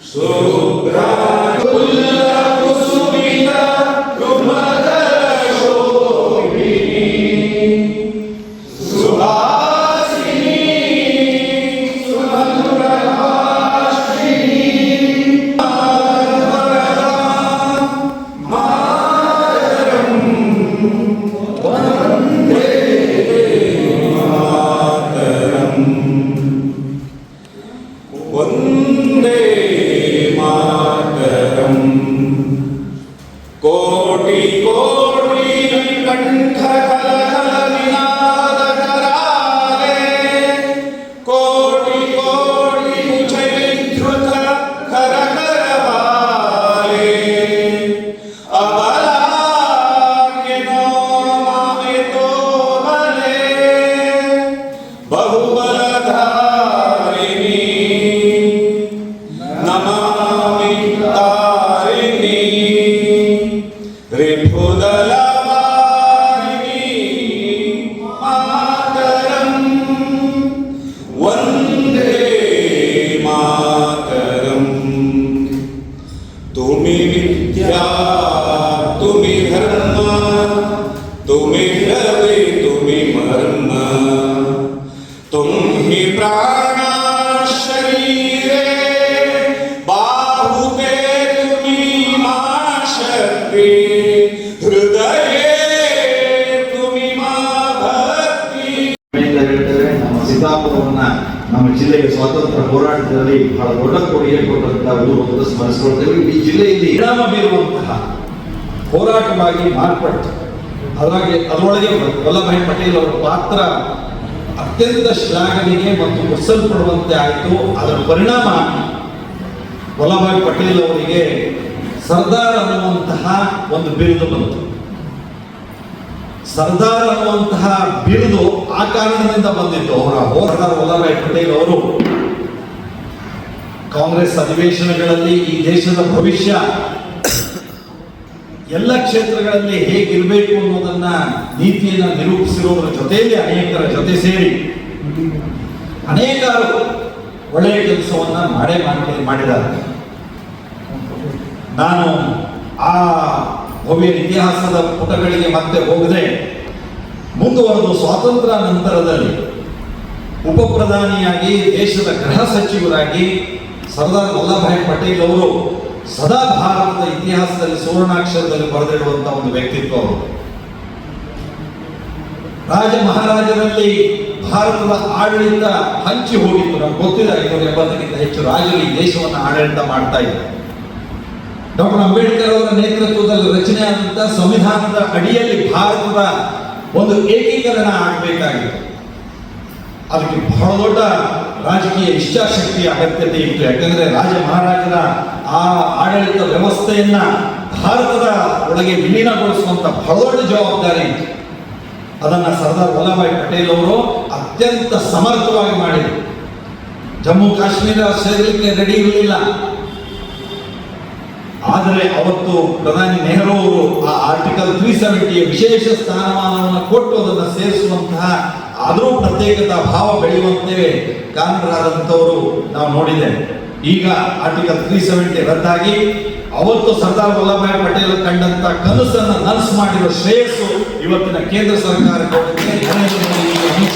So Supra கோடி கோடி கண்ட तुम्हें विद्या तुम्हें धर्म, तुम्हें हृदय तुम्हें मर्म। तुम ही प्राण शरीर बाहुते तुम्हें माँ शक्ति हृदय तुम्हें माँ भक्ति। में करते हैं हम सीतापुर ನಮ್ಮ ಜಿಲ್ಲೆಗೆ ಸ್ವಾತಂತ್ರ್ಯ ಹೋರಾಟದಲ್ಲಿ ಬಹಳ ದೊಡ್ಡ ಕೊಡುಗೆ ಕೊಟ್ಟಂತಹ ಸ್ಮರಿಸ್ಕೊಳ್ತೇವೆ ಈ ಜಿಲ್ಲೆಯಲ್ಲಿ ಪರಿಣಾಮ ಬೀರುವಂತಹ ಹೋರಾಟವಾಗಿ ಮಾರ್ಪಟ್ಟು ಅದರೊಳಗೆ ಅದರೊಳಗೆ ವಲ್ಲಭಾಯಿ ಪಟೇಲ್ ಅವರ ಪಾತ್ರ ಅತ್ಯಂತ ಶ್ಲಾಘನೆಗೆ ಮತ್ತು ಮುಚ್ಚಲ್ಪಡುವಂತೆ ಆಯಿತು. ಅದರ ಪರಿಣಾಮ ವಲ್ಲಭಾಯಿ ಪಟೇಲ್ ಅವರಿಗೆ ಸರ್ದಾರ್ ಅನ್ನುವಂತಹ ಒಂದು ಬಿರುದು ಬಂತು. ಸರ್ದಾರ್ ಅನ್ನುವಂತಹ ಬಿರುದು ಆ ಕಾರಣದಿಂದ ಬಂದಿತ್ತು. ಅವರ ಹೋರಾಟ ವಲ್ಲಭಾಯ್ ಪಟೇಲ್ ಅವರು. ಕಾಂಗ್ರೆಸ್ ಅಧಿವೇಶನಗಳಲ್ಲಿ ಈ ದೇಶದ ಭವಿಷ್ಯ ಎಲ್ಲ ಕ್ಷೇತ್ರಗಳಲ್ಲಿ ಹೇಗಿರಬೇಕು ಅನ್ನೋದನ್ನ ನೀತಿಯನ್ನು ನಿರೂಪಿಸಿರುವುದರ ಜೊತೆಯಲ್ಲಿ ಅನೇಕರ ಜೊತೆ ಸೇರಿ ಅನೇಕರು ಒಳ್ಳೆಯ ಕೆಲಸವನ್ನ ಮಾಡೇ ಮಾಡಿ ಮಾಡಿದ್ದಾರೆ. ನಾನು ಆ ಭವ್ಯ ಇತಿಹಾಸದ ಪುಟಗಳಿಗೆ ಮತ್ತೆ ಹೋಗದೆ ಮುಂದುವರೆದು ಸ್ವಾತಂತ್ರ್ಯ ನಂತರದಲ್ಲಿ ಉಪ ಪ್ರಧಾನಿಯಾಗಿ ದೇಶದ ಗೃಹ ಸಚಿವರಾಗಿ ಸರ್ದಾರ್ ವಲ್ಲಭಾಯಿ ಪಟೇಲ್ ಅವರು ಸದಾ ಭಾರತದ ಇತಿಹಾಸದಲ್ಲಿ ಸುವರ್ಣಾಕ್ಷರದಲ್ಲಿ ಬರೆದಿಡುವಂತಹ ಒಂದು ವ್ಯಕ್ತಿತ್ವ ಅವರು. ರಾಜ ಮಹಾರಾಜರಲ್ಲಿ ಭಾರತದ ಆಡಳಿತ ಹಂಚಿ ಹೋಗಿತ್ತು ನಮ್ಗೆ ಗೊತ್ತಿಲ್ಲ ಐನೂರ ಎಂಬತ್ತಕ್ಕಿಂತ ಹೆಚ್ಚು ರಾಜರು ಈ ದೇಶವನ್ನು ಆಡಳಿತ ಮಾಡ್ತಾ ಇದ್ದಾರೆ. ಡಾಕ್ಟರ್ ಅಂಬೇಡ್ಕರ್ ಅವರ ನೇತೃತ್ವದಲ್ಲಿ ರಚನೆ ಆದಂತಹ ಸಂವಿಧಾನದ ಅಡಿಯಲ್ಲಿ ಭಾರತದ ಒಂದು ಏಕೀಕರಣ ಆಗಬೇಕಾಗಿತ್ತು ಅದಕ್ಕೆ ಬಹಳ ದೊಡ್ಡ ರಾಜಕೀಯ ಇಚ್ಛಾಶಕ್ತಿಯ ಅಗತ್ಯತೆ ಇತ್ತು. ಯಾಕಂದ್ರೆ ರಾಜ ಮಹಾರಾಜರ ಆ ಆಡಳಿತ ವ್ಯವಸ್ಥೆಯನ್ನ ಭಾರತದ ಒಳಗೆ ವಿಲೀನಗೊಳಿಸುವಂತ ಬಹಳ ದೊಡ್ಡ ಜವಾಬ್ದಾರಿ ಇತ್ತು. ಅದನ್ನ ಸರ್ದಾರ್ ವಲ್ಲಭಾಯಿ ಪಟೇಲ್ ಅವರು ಅತ್ಯಂತ ಸಮರ್ಥವಾಗಿ ಮಾಡಿದರು. ಜಮ್ಮು ಕಾಶ್ಮೀರ ಸೇರಲಿಕ್ಕೆ ರೆಡಿ ಇರಲಿಲ್ಲ. ಆದರೆ ಅವತ್ತು ಪ್ರಧಾನಿ ನೆಹರು ಅವರು ಆ ಆರ್ಟಿಕಲ್ ತ್ರೀ ಸೆವೆಂಟಿಯ ವಿಶೇಷ ಸ್ಥಾನಮಾನವನ್ನು ಕೊಟ್ಟು ಅದನ್ನು ಸೇರಿಸುವಂತಹ ಆದರೂ ಪ್ರತ್ಯೇಕತಾ ಭಾವ ಬೆಳೆಯುವಂತೆ ಕಾರಣರಾದಂಥವರು ನಾವು ನೋಡಿದ್ದೇವೆ ಈಗ ಆರ್ಟಿಕಲ್ ತ್ರೀ ಸೆವೆಂಟಿ ರದ್ದಾಗಿ ಅವತ್ತು ಸರ್ದಾರ್ ವಲ್ಲಭಾಯಿ ಪಟೇಲ್ ಕಂಡಂತ ಕನಸನ್ನು ನನಸು ಮಾಡಿರುವ ಶ್ರೇಯಸ್ಸು ಇವತ್ತಿನ ಕೇಂದ್ರ ಸರ್ಕಾರಕ್ಕೆ. ನರೇಂದ್ರ ಮೋದಿ